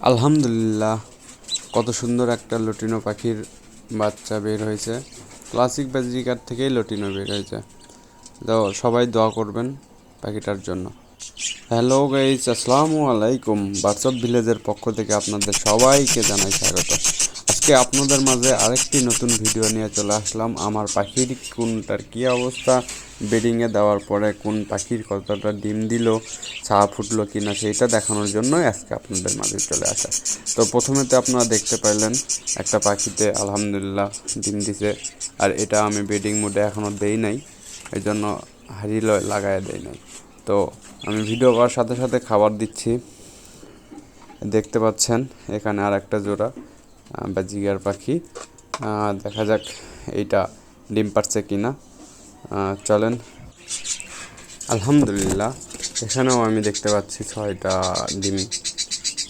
আলহামদুলিল্লাহ, কত সুন্দর একটা লটিনো পাখির বাচ্চা বের হয়েছে। ক্লাসিক বাজিকার থেকেই লটিনো বের হয়েছে। তো সবাই দোয়া করবেন পাখিটার জন্য। হ্যালো গাইজ আসসালামু আলাইকুম। হোয়াটসঅ্যাপ ভিলেজের পক্ষ থেকে আপনাদের সবাইকে জানাই স্বাগত। আজকে আপনাদের মাঝে আরেকটি নতুন ভিডিও নিয়ে চলে আসলাম। আমার পাখির কোনটার কী অবস্থা? বেডিংয়ে দেওয়ার পরে কোন পাখির কতটা ডিম দিল ছা ফুটলো কি না সেইটা দেখানোর জন্য আজকে আপনাদের মাঝে চলে আসা। তো প্রথমে তো আপনারা দেখতে পাইলেন, একটা পাখিতে আলহামদুলিল্লাহ ডিম দিছে, আর এটা আমি বেডিং মোডে এখনও দেই নাই এই জন্য হাড়ি লাগায় দেই নাই। তো আমি ভিডিও করার সাথে সাথে খাবার দিচ্ছি। দেখতে পাচ্ছেন, এখানে আর একটা জোড়া। বা জিগার পাখি। দেখা যাক এইটা ডিম পারছে কিনা। আহ, চলেন। আলহামদুলিল্লাহ এখানেও আমি দেখতে পাচ্ছি ছয়টা ডিম।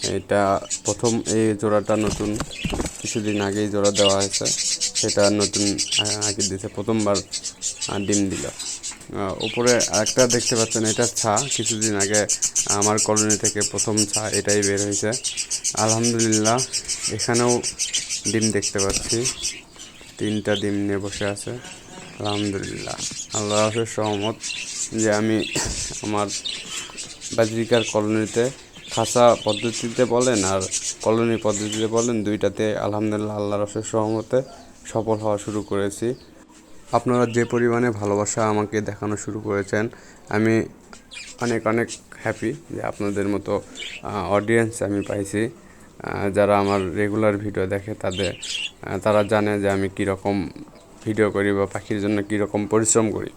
এটা প্রথম এই জোড়াটা নতুন কিছুদিন আগেই জোড়া দেওয়া হয়েছে। সেটা নতুন আগে দিয়েছে প্রথমবার ডিম দিল। উপরে আরেকটা দেখতে পাচ্ছেন, এটা ছা। কিছুদিন আগে আমার কলোনি থেকে প্রথম ছা, এটাই বের হয়েছে। আলহামদুলিল্লাহ, এখানেও ডিম দেখতে পাচ্ছি। তিনটা ডিম নিয়ে বসে আছে। আলহামদুলিল্লাহ আল্লাহ হাফেজ সহমত যে আমি আমার বাজরিকার কলোনিতে খাসা পদ্ধতিতে বলেন আর কলোনি পদ্ধতিতে বলেন, দুইটাতে আলহামদুলিল্লাহ আল্লাহ রসের সহমতে সফল হওয়া শুরু করেছি। আপনারা যে পরিমাণে ভালোবাসা আমাকে দেখানো শুরু করেছেন, আমি অনেক অনেক হ্যাপি যে আপনাদের মতো অডিয়েন্স আমি পাইছি। যারা আমার রেগুলার ভিডিও দেখে তাদের তারা জানে যে আমি কীরকম ভিডিও করি বা পাখির জন্য কীরকম পরিশ্রম করি।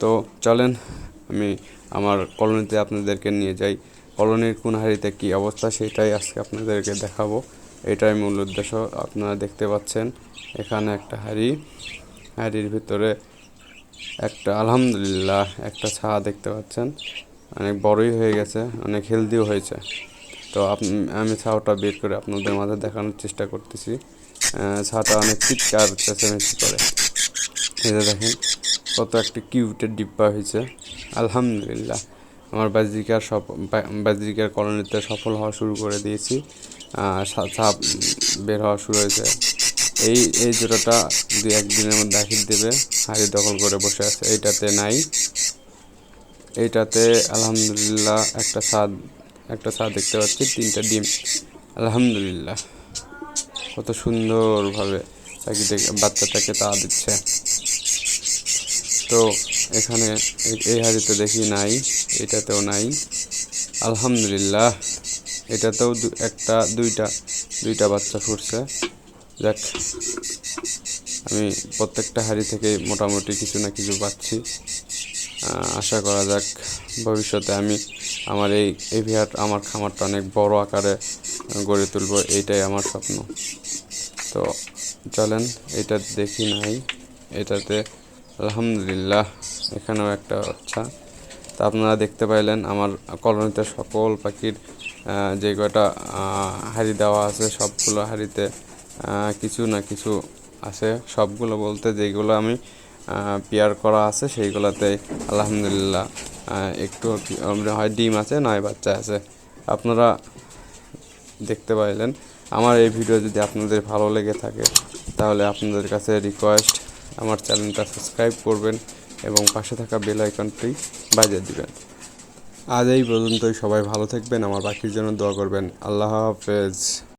তো চলেন, আমি আমার কলোনিতে আপনাদেরকে নিয়ে যাই। কলোনির কোন হাড়িতে কী অবস্থা সেটাই আজকে আপনাদেরকে দেখাবো। এটাই মূল উদ্দেশ্য, আপনারা দেখতে পাচ্ছেন, এখানে একটা হাড়ি। হাড়ির ভিতরে একটা আলহামদুলিল্লাহ, একটা ছা দেখতে পাচ্ছেন। অনেক বড়ই হয়ে গেছে, অনেক হেলদিও হয়েছে। তো আমি ছাওটা বের করে আপনাদের মাঝে দেখানোর চেষ্টা করতেছি। ছাটা অনেক চিৎকার চেঁচামেচি করে। যে দেখেন, কত একটা কিউটের ডিব্বা হয়েছে। আলহামদুলিল্লাহ, আমার বাজিকার সফ বাজিকার কলোনিতে সফল হওয়া শুরু করে দিয়েছি। ছাপ বের হওয়া শুরু হয়েছে। এই এই জোড়াটা দুই একদিনের মধ্যে আখির দেবে, হাড়ি দখল করে বসে আছে, এইটাতে নাই। এইটাতে আলহামদুলিল্লাহ একটা স্বাদ একটা স্বাদ দেখতে পাচ্ছি, তিনটা ডিম। আলহামদুলিল্লাহ, কত সুন্দরভাবে চাকরিটাকে বাচ্চাটাকে তা দিচ্ছে। তো এখানে এই- হাড়িতে দেখি নাই, এটাতেও নাই। আলহামদুলিল্লাহ, এটাতেও একটা, দুইটা দুইটা বাচ্চা ফুটছে। যাক, আমি প্রত্যেকটা হাড়ি থেকে মোটামুটি কিছু না কিছু পাচ্ছি। আশা করা যাক ভবিষ্যতে আমি আমার এই এভিয়ার, আমার খামারটা অনেক বড় আকারে গড়ে তুলব, এইটাই আমার স্বপ্ন। তো চলেন, এটা দেখি নাই। এটাতে আলহামদুলিল্লাহ এখানেও একটা আচ্ছা তা আপনারা দেখতে পাইলেন, আমার কলোনিতে সকল পাখির যে কয়টা হাড়ি দেওয়া আছে, সবগুলো হাড়িতে কিছু না কিছু আছে। সবগুলো বলতে যেগুলো আমি পেয়ার করা আছে সেইগুলোতে আলহামদুলিল্লাহ একটু হয় ডিম আছে, নয় বাচ্চা আছে। আপনারা দেখতে পাইলেন। আমার এই ভিডিও যদি আপনাদের ভালো লেগে থাকে, তাহলে আপনাদের কাছে রিকোয়েস্ট আমার চ্যানেলটা সাবস্ক্রাইব করবেন এবং পাশে থাকা বেল আইকনটি বাজিয়ে দিবেন। আজ এই পর্যন্তই। সবাই ভালো থাকবেন। আমার বাকির জন্য দোয়া করবেন। আল্লাহ হাফেজ।